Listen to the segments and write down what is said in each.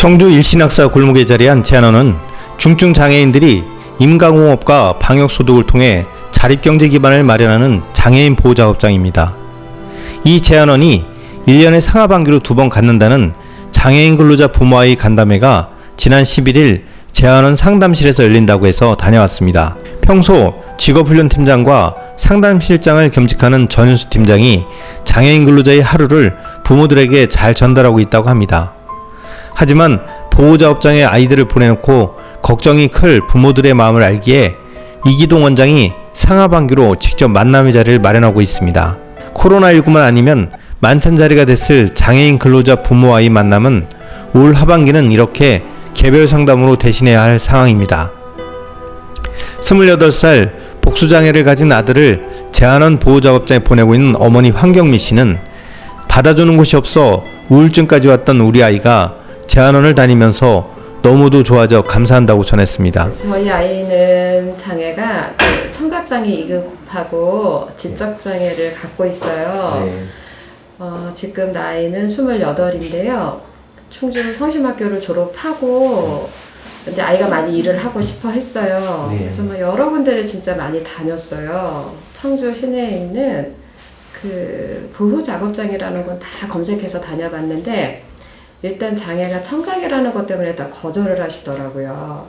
청주 일신학사 골목에 자리한 제안원은 중증 장애인들이 임가공업과 방역소득을 통해 자립경제 기반을 마련하는 장애인 보호작업장입니다. 이 제안원이 1년에 상하반기로 두 번 갖는다는 장애인 근로자 부모아이 간담회가 지난 11일 제안원 상담실에서 열린다고 해서 다녀왔습니다. 평소 직업훈련팀장과 상담실장을 겸직하는 전윤수 팀장이 장애인 근로자의 하루를 부모들에게 잘 전달하고 있다고 합니다. 하지만 보호자 업장에 아이들을 보내놓고 걱정이 클 부모들의 마음을 알기에 이기동 원장이 상하반기로 직접 만남의 자리를 마련하고 있습니다. 코로나19만 아니면 만찬 자리가 됐을 장애인 근로자 부모와의 만남은 올 하반기는 이렇게 개별 상담으로 대신해야 할 상황입니다. 28살 복수장애를 가진 아들을 제한원 보호작업장에 보내고 있는 어머니 황경미 씨는 받아주는 곳이 없어 우울증까지 왔던 우리 아이가 제한원을 다니면서 너무도 좋아져 감사한다고 전했습니다. 저희 아이는 장애가 그 청각장애 2급하고 지적장애를 갖고 있어요. 어, 지금 나이는 28인데요. 충주 성심학교를 졸업하고 이제 아이가 많이 일을 하고 싶어 했어요. 네. 그래서 뭐 여러 군데를 진짜 많이 다녔어요. 청주 시내에 있는 그 보호 작업장이라는 건 다 검색해서 다녀봤는데 일단 장애가 청각이라는 것 때문에 다 거절을 하시더라고요.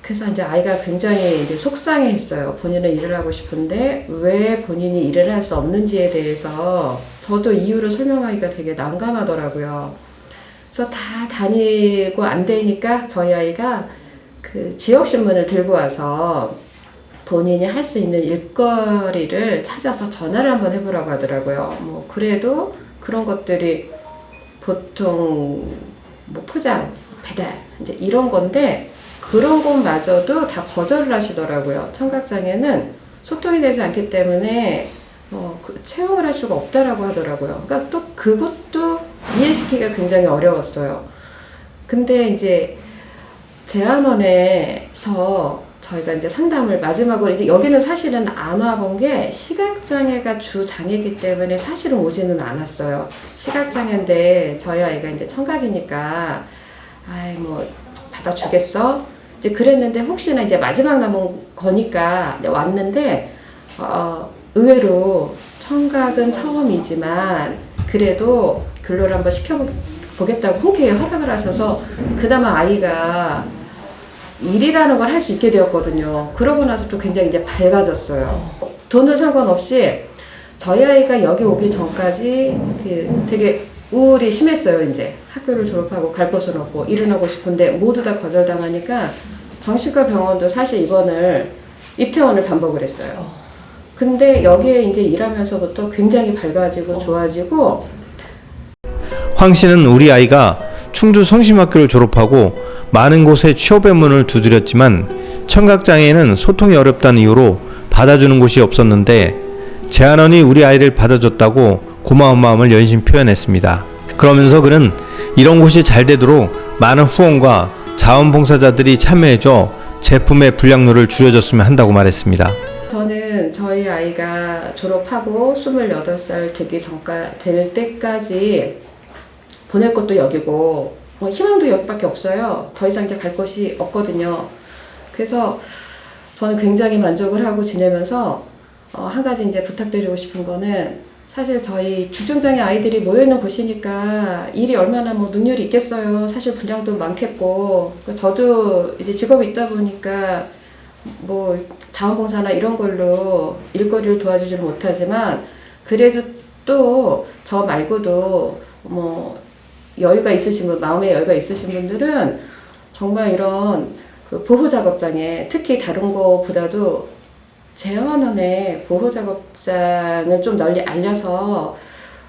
그래서 이제 아이가 굉장히 이제 속상해 했어요. 본인은 일을 하고 싶은데 왜 본인이 일을 할 수 없는지에 대해서 저도 이유를 설명하기가 되게 난감하더라고요. 그래서 다 다니고 안 되니까 저희 아이가 그 지역 신문을 들고 와서 본인이 할 수 있는 일거리를 찾아서 전화를 한번 해보라고 하더라고요. 뭐 그래도 그런 것들이 보통 뭐 포장, 배달 이제 이런 건데 그런 것마저도 다 거절을 하시더라고요. 청각장애는 소통이 되지 않기 때문에 어, 그 채용을 할 수가 없다라고 하더라고요. 그러니까 또 그것도 이해시키기가 굉장히 어려웠어요. 근데 이제 제안원에서 저희가 이제 상담을 마지막으로 이제 여기는 사실은 안 와본 게 시각장애가 주 장애이기 때문에 사실은 오지는 않았어요. 시각장애인데 저희 아이가 이제 청각이니까 아이 뭐 받아주겠어? 이제 그랬는데 혹시나 이제 마지막 남은 거니까 왔는데 어, 의외로 청각은 처음이지만 그래도 근로를 한번 시켜보겠다고 흔쾌히 허락을 하셔서 그나마 아이가 일이라는 걸 할 수 있게 되었거든요. 그러고 나서 또 굉장히 이제 밝아졌어요. 돈은 상관없이 저희 아이가 여기 오기 전까지 그 되게 우울이 심했어요. 이제 학교를 졸업하고 갈 곳은 없고 일은 하고 싶은데 모두 다 거절당하니까 정신과 병원도 사실 입원을 입퇴원을 반복을 했어요. 근데 여기에 이제 일하면서부터 굉장히 밝아지고 좋아지고 황 씨는 우리 아이가 충주 성심학교를 졸업하고 많은 곳에 취업의 문을 두드렸지만 청각장애는 소통이 어렵다는 이유로 받아주는 곳이 없었는데 제안원이 우리 아이를 받아줬다고 고마운 마음을 연신 표현했습니다. 그러면서 그는 이런 곳이 잘 되도록 많은 후원과 자원봉사자들이 참여해줘 제품의 분량률을 줄여줬으면 한다고 말했습니다. 저는 저희 아이가 졸업하고 28살 되기 전까 될 때까지 보낼 것도 여기고 뭐 희망도 여기밖에 없어요. 더 이상 이제 갈 곳이 없거든요. 그래서 저는 굉장히 만족을 하고 지내면서 어, 한 가지 이제 부탁드리고 싶은 거는 사실 저희 중증장애 아이들이 모여있는 곳이니까 일이 얼마나 뭐 능률이 있겠어요. 사실 분량도 많겠고 그 저도 이제 직업이 있다 보니까 뭐 자원봉사나 이런 걸로 일거리를 도와주지는 못하지만 그래도 또 저 말고도 뭐 여유가 있으신 분, 마음의 여유가 있으신 분들은 정말 이런 그 보호 작업장에 특히 다른 거보다도 재환원의 보호 작업장을 좀 널리 알려서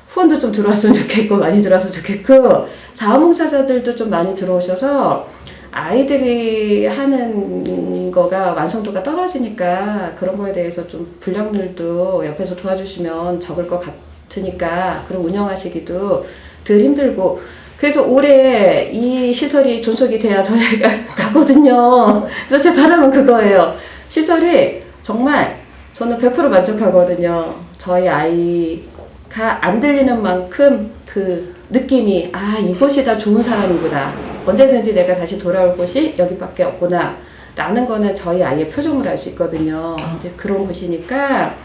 후원도 좀 들어왔으면 좋겠고 많이 들어왔으면 좋겠고 자원봉사자들도 좀 많이 들어오셔서 아이들이 하는 거가 완성도가 떨어지니까 그런 거에 대해서 좀 분량률도 옆에서 도와주시면 적을 것 같으니까 그럼 운영하시기도 덜 힘들고 그래서 올해 이 시설이 존속이 돼야 저희가 가거든요. 그래서 제 바람은 그거예요. 시설이 정말 저는 100% 만족하거든요. 저희 아이가 안 들리는 만큼 그 느낌이 아 이곳이 다 좋은 사람이구나 언제든지 내가 다시 돌아올 곳이 여기밖에 없구나 라는 거는 저희 아이의 표정으로 알수 있거든요 이제 그런 곳이니까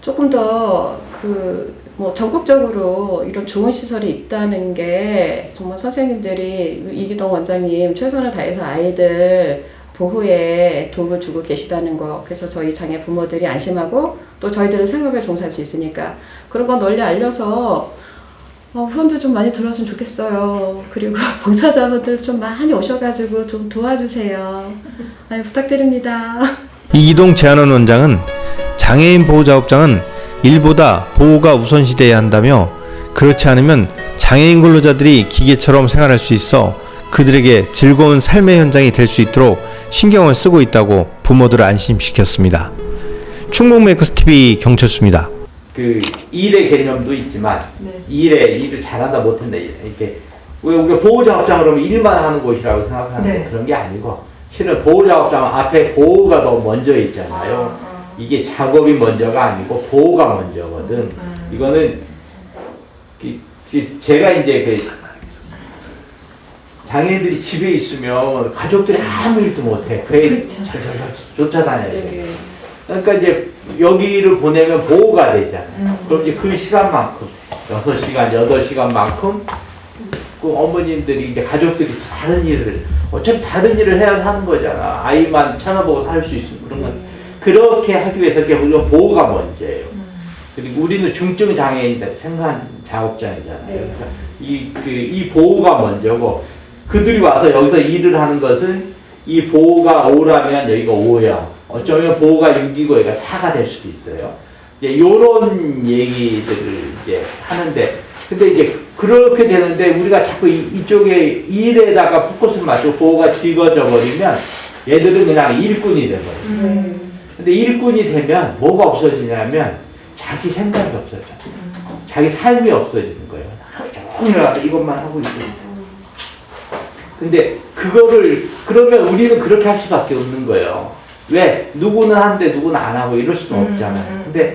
조금 더그 뭐 전국적으로 이런 좋은 시설이 있다는 게 정말 선생님들이 이기동 원장님 최선을 다해서 아이들 보호에 도움을 주고 계시다는 거 그래서 저희 장애 부모들이 안심하고 또 저희들은 생업에 종사할 수 있으니까 그런 거 널리 알려서 어, 후원도 좀 많이 들어왔으면 좋겠어요. 그리고 봉사자분들 좀 많이 오셔가지고 좀 도와주세요. 아유, 부탁드립니다. 이기동 제한원 원장은 장애인 보호자업장은 일보다 보호가 우선시돼야 한다며 그렇지 않으면 장애인 근로자들이 기계처럼 생활할 수 있어 그들에게 즐거운 삶의 현장이 될 수 있도록 신경을 쓰고 있다고 부모들을 안심시켰습니다. 충북 메이커스 TV 경철수입니다. 그 일의 개념도 있지만 일에 일을 잘한다 못한다 이렇게 왜 우리가 보호작업장 그러면 일만 하는 곳이라고 생각하는데 네. 그런 게 아니고 실은 보호작업장 앞에 보호가 더 먼저 있잖아요. 이게 작업이 먼저가 아니고 보호가 먼저거든. 이거는 제가 이제 그 장애인들이 집에 있으면 가족들이 아무 일도 못해. 그 그렇죠. 쫓아다녀야 돼. 그러니까 이제 여기를 보내면 보호가 되잖아요. 그럼 이제 그 시간만큼, 6시간, 8시간만큼 그 어머님들이 이제 가족들이 다른 일을, 어차피 다른 일을 해야 사는 거잖아. 아이만 쳐다보고 살 수 있으면. 그러면 그렇게 하기 위해서 이렇게 보호가 먼저예요. 그리고 우리는 중증 장애인들 생산 작업장이잖아요. 그러니까 이, 그, 이 보호가 먼저고 그들이 와서 여기서 일을 하는 것은 이 보호가 오라면 여기가 오야. 어쩌면 보호가 6이고 여기가 4가 될 수도 있어요. 이제 요런 얘기들을 이제 하는데 근데 이제 그렇게 되는데 우리가 자꾸 이, 이쪽에 일에다가 포커스를 맞추고 보호가 지어져 버리면 얘들은 그냥 일꾼이 돼버려요. 근데 일꾼이 되면 뭐가 없어지냐면 자기 생각이 없어져. 자기 삶이 없어지는 거예요. 종일 이것만 하고 있고. 근데 그거를 그러면 우리는 그렇게 할 수밖에 없는 거예요. 왜 누구는 하는데 누구는 안 하고 이럴 수는 없잖아요. 근데